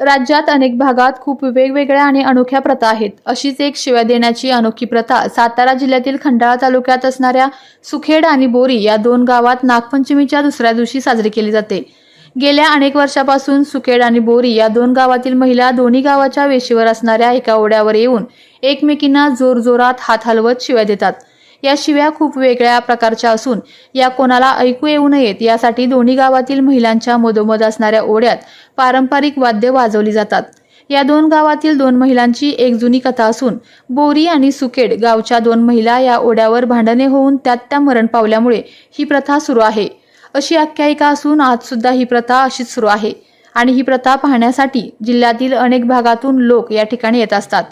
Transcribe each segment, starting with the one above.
राज्यात अनेक भागात खूप वेगवेगळ्या आणि अनोख्या प्रथा आहेत. अशीच एक शिव्या देण्याची अनोखी प्रथा सातारा जिल्ह्यातील खंडाळा तालुक्यात असणाऱ्या सुखेड आणि बोरी या दोन गावात नागपंचमीच्या दुसऱ्या दिवशी साजरी केली जाते. गेल्या अनेक वर्षापासून सुखेड आणि बोरी या दोन गावातील महिला दोन्ही गावाच्या वेशीवर असणाऱ्या एका ओढ्यावर येऊन एकमेकींना जोरजोरात हात हलवत शिव्या देतात. या शिव्या खूप वेगळ्या प्रकारच्या असून या कोणाला ऐकू येऊ नयेत यासाठी दोन्ही गावातील महिलांच्या मधोमध असणाऱ्या ओढ्यात पारंपरिक वाद्य वाजवली जातात. या दोन गावातील दोन महिलांची एक जुनी कथा असून बोरी आणि सुकेड गावच्या दोन महिला या ओढ्यावर भांडणे होऊन त्यात त्या मरण पावल्यामुळे ही प्रथा सुरू आहे. अशी आख्यायिका असून आज सुद्धा ही प्रथा अशीच सुरू आहे आणि ही प्रथा पाहण्यासाठी जिल्ह्यातील अनेक भागातून लोक या ठिकाणी येत असतात.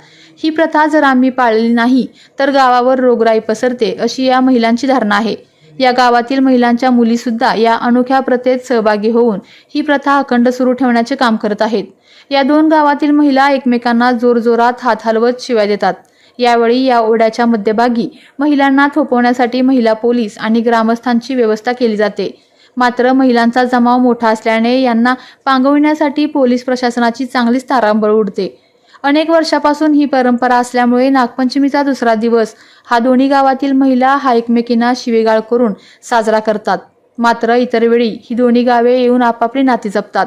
ही प्रथा जर आम्ही पाळली नाही तर गावावर रोगराई पसरते अशी या महिलांची धारणा आहे. या गावातील महिलांच्या मुली सुद्धा या अनोख्या प्रथेत सहभागी होऊन ही प्रथा अखंड सुरू ठेवण्याचे काम करत आहेत. या दोन गावातील महिला एकमेकांना जोरजोरात हात हलवत शिवाय देतात. यावेळी या ओढ्याच्या मध्यभागी महिलांना थोपवण्यासाठी महिला पोलीस आणि ग्रामस्थांची व्यवस्था केली जाते. मात्र महिलांचा जमाव मोठा असल्याने यांना पांगविण्यासाठी पोलीस प्रशासनाची चांगलीच तारांबळ उडते. अनेक वर्षापासून ही परंपरा असल्यामुळे नागपंचमीचा दुसरा दिवस हा दोन्ही गावातील महिला हा एकमेकींना शिवेगाळ करून साजरा करतात. मात्र इतर वेळी ही दोन्ही गावे येऊन आपापली नाती जपतात.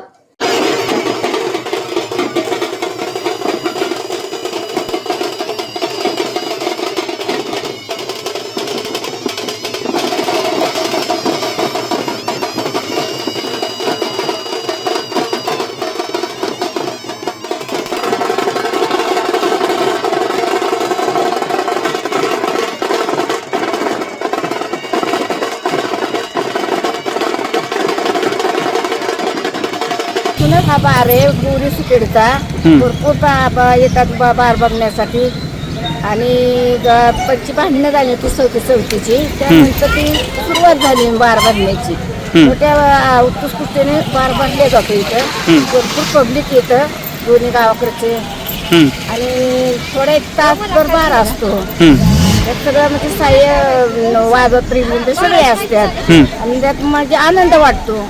पुन्हा हा बार आहे गोरी सुकेडचा भरपूर बा- बा- येतात बा- बार बघण्यासाठी. आणि ग- पंची भांडणं झाली होती चौथी चौथीची त्यानंतर ती सुरुवात झाली बार बघण्याची. मोठ्या आ, उत्कृष्टतेने बार बांधले जातो इथं. भरपूर पब्लिक येतं दोन्ही गावाकडचे. आणि थोडा एक तासभर बार असतो. त्यात सगळं म्हणजे साह्य वाजत प्रेमिंद सगळे असतात. आणि त्यात म्हणजे आनंद वाटतो.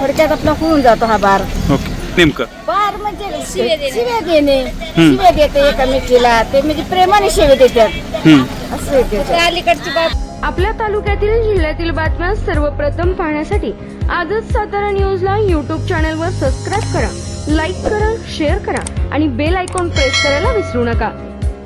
थोडक्यात आपला होऊन जातो हा बार. ओके. नेमकं? बार म्हणजे शिव्या देणे. शिव्या देते एकामेकीला. ते म्हणजे प्रेमाने शिव्या देतात. असं अलीकडची बाब. आपल्या तालुक्यातील जिल्ह्यातील बातम्या सर्वप्रथम पाहण्यासाठी आजच सातारा न्यूजला यूट्यूब चॅनलवर सबस्क्राईब करा लाईक करा शेअर करा आणि बेल आयकॉन प्रेस करायला विसरू नका.